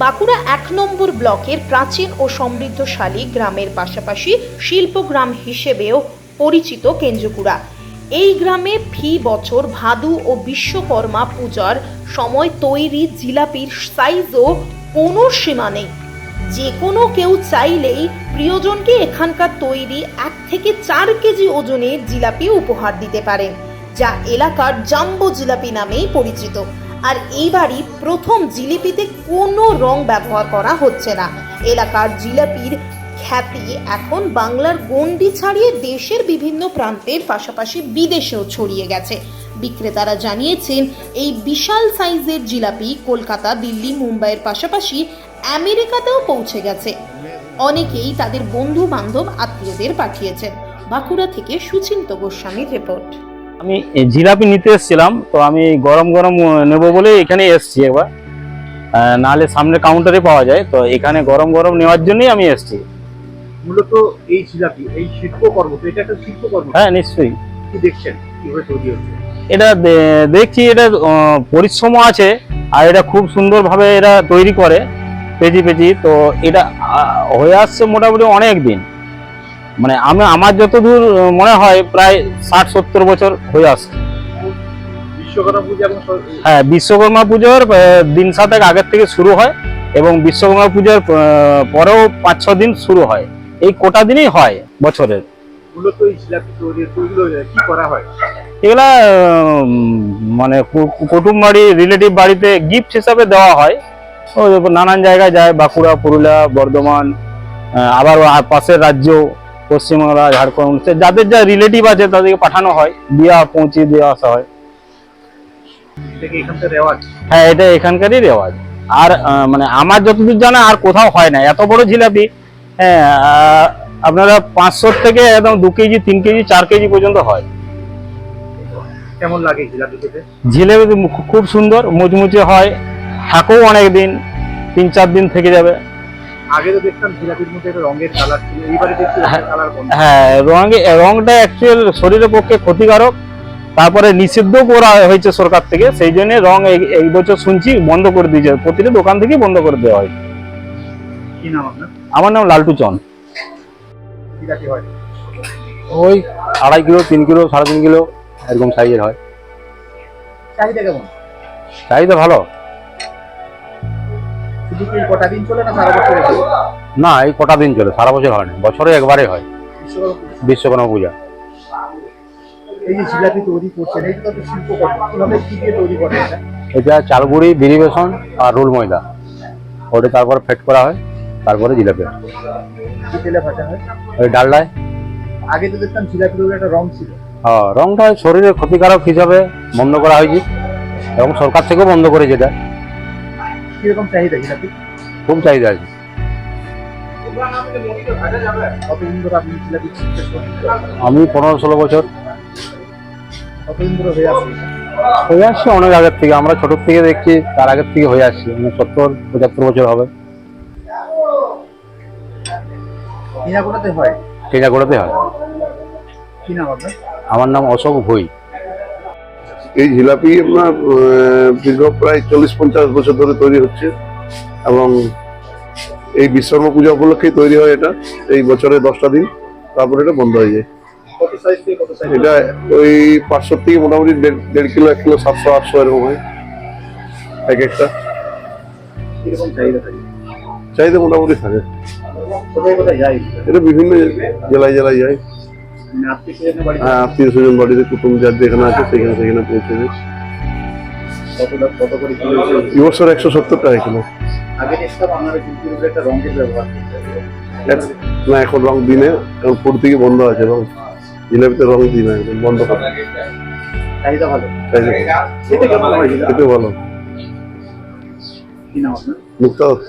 বাঁকুড়া এক নম্বর ব্লকের প্রাচীন ও সমৃদ্ধশালী গ্রামের পাশাপাশি শিল্পগ্রাম হিসেবেও পরিচিত কেঞ্জকুড়া। এই গ্রামে ফি বছর ভাদু ও বিশ্বকর্মা পূজার সময় তৈরি জিলাপির সাইজও কোনো সীমা নেই। যে কোনো কেউ চাইলেই প্রিয়জনকে এখানকার তৈরি এক থেকে চার কেজি ওজনের জিলাপি উপহার দিতে পারেন, যা এলাকার জাম্বো জিলাপি নামেই পরিচিত। আর এইবারই প্রথম জিলিপিতে কোনো রং ব্যবহার করা হচ্ছে না। এলাকার জিলাপির খ্যাতি এখন বাংলার গণ্ডি ছাড়িয়ে দেশের বিভিন্ন প্রান্তের পাশাপাশি বিদেশেও ছড়িয়ে গেছে। বিক্রেতারা জানিয়েছেন, এই বিশাল সাইজের জিলাপি কলকাতা, দিল্লি, মুম্বাইয়ের পাশাপাশি আমেরিকাতেও পৌঁছে গেছে। অনেকেই তাদের বন্ধু বান্ধব আত্মীয়দের পাঠিয়েছেন। বাঁকুড়া থেকে সুচিন্ত গোস্বামীর রিপোর্ট। আমি জিলাপি নিতে এসেছিলাম তো আমি গরম গরম নেব বলে এখানে এসেছি একবার। নাহলে সামনে কাউন্টারে পাওয়া যায় তো এখানে গরম গরম নেওয়ার জন্যই আমি এসেছি। মূলত এই জিলাপি এই শিল্পকর্ম তো এটা একটা শিল্পকর্ম। হ্যাঁ নিশ্চয়ই। কি দেখছেন? কীভাবে তৈরি হচ্ছে? এটা দেখছি এটা পরিশ্রম আছে আর এটা খুব সুন্দরভাবে এরা তৈরি করে পেজি পেজি তো এটা হয়ে আসছে মোটামুটি অনেক দিন মানে আমি আমার যতদূর মনে হয় প্রায় ষাট সত্তর বছর হয়ে আসছে। হ্যাঁ বিশ্বকর্মা পুজোর দিন সাতেক আগের থেকে শুরু হয় এবং বিশ্বকর্মা পুজোর পরেও পাঁচ ছ দিন শুরু হয়। এই কোটা দিনই হয় বছরের। এগুলা মানে কুটুম বাড়ি রিলেটিভ বাড়িতে গিফট হিসাবে দেওয়া হয়। নানান জায়গায় যায় বাঁকুড়া পুরুলিয়া বর্ধমান আবার পাশের রাজ্য। পশ্চিমবাংলা ঝাড়খণ্ড যাদের যা রিলেটিভ আছে তাদেরকে পাঠানো হয় দিয়া পৌঁছে দিয়ে আসা হয়। হ্যাঁ এটা এখানকারই রেওয়াজ। আর মানে আমার যতদূর জানা আর কোথাও হয় না। এত বড় জিলাপি হ্যাঁ আপনারা পাঁচশো থেকে একদম দু কেজি তিন কেজি চার কেজি পর্যন্ত হয়। কেমন লাগে জিলাপি খেতে? জিলেবি মু- খুব সুন্দর মুচমুচে হয় থাকেও অনেক দিন তিন চার দিন থেকে যাবে। আগে তো দেখতাম জিলাপির মধ্যে একটা রঙের কালার ছিল এইবারে দেখছি কালার হ্যাঁ রঙে রংটা অ্যাকচুয়াল শরীরের পক্ষে ক্ষতিকারক তারপরে নিষিদ্ধ করা হয়েছে সরকার থেকে সেই জন্য রং এই- এই বছর শুনছি বন্ধ করে দিয়েছে প্রতিটা দোকান থেকেই বন্ধ করে দেওয়া হয়। কি নাম আপনার? আমার নাম লালটু চন হয়? ওই আড়াই কিলো তিন কিলো সাড়ে তিন কিলো এরকম সাইজের হয়। চাহিদা কেমন? চাহিদা ভালো। শুধু কটা দিন চলে না সারা বছর না এই কটা দিন চলে সারা বছর হয় না বছরে একবারে হয়। বিশ্বকর্মা পূজা। এই যে জিলাপি তৈরি করছেন এইটা তো একটা কীভাবে কি দিয়ে তৈরি করেন এটা? চালগুড়ি বিড়ি বেসন আর রোল ময়দা। ওটা তারপর ফেট করা হয় তারপরে জিলাপি তেলে হয়? ওই ডালডায়। আগে তো দেখতাম জিলাপির একটা রং ছিল। হ্যাঁ রংটা শরীরে ক্ষতিকারক হিসাবে বন্ধ করা হয়েছে এবং সরকার থেকেও বন্ধ করেছে এটা। কীরকম চাহিদা জিলাপি খুব চাহিদা আছে। কতদিন ধরে আপনি জিলাপি আমি পনেরো ষোলো বছর। কতদিন ধরে হয়ে আসছে। হয়ে আসছে অনেক আগের থেকে। আমরা ছোটোর থেকে দেখছি তার আগের থেকে হয়ে আসছে। মানে সত্তর পঁচাত্তর বছর হবে। কিনাগুলোতে হয়? হয়? কি নাম আপনার? আমার নাম অশোক ভুই। এই জিলাপি আপনার দীর্ঘ প্রায় চল্লিশ পঞ্চাশ বছর ধরে তৈরি হচ্ছে এবং এই বিশ্বকর্মা পূজা উপলক্ষেই তৈরি হয় এটা এই বছরে দশটা দিন তারপরে এটা বন্ধ হয়ে যায়। এটা ওই পাঁচশো থেকে মোটামুটি দেড় কিলো এক কিলো সাতশো আটশো এরকম হয়। এক একটা। চাহিদা মোটামুটি থাকে। এটা বিভিন্ন জেলায় জেলায় যায়। আত্মীয় হ্যাঁ আত্মীয় স্বজন বাড়িতে কুটুম যার যেখানে আছে সেখানে সেখানে পৌঁছে দেয়? এবছর একশো সত্তর টাকা কিলো। না এখন রং দিনে এখন ফুড থেকে বন্ধ আছে রং। জিলাপিতে রং দিন একদম বন্ধ করে। চাহিদা ভালো? খেতে ভালো। মুক্তা দত্ত।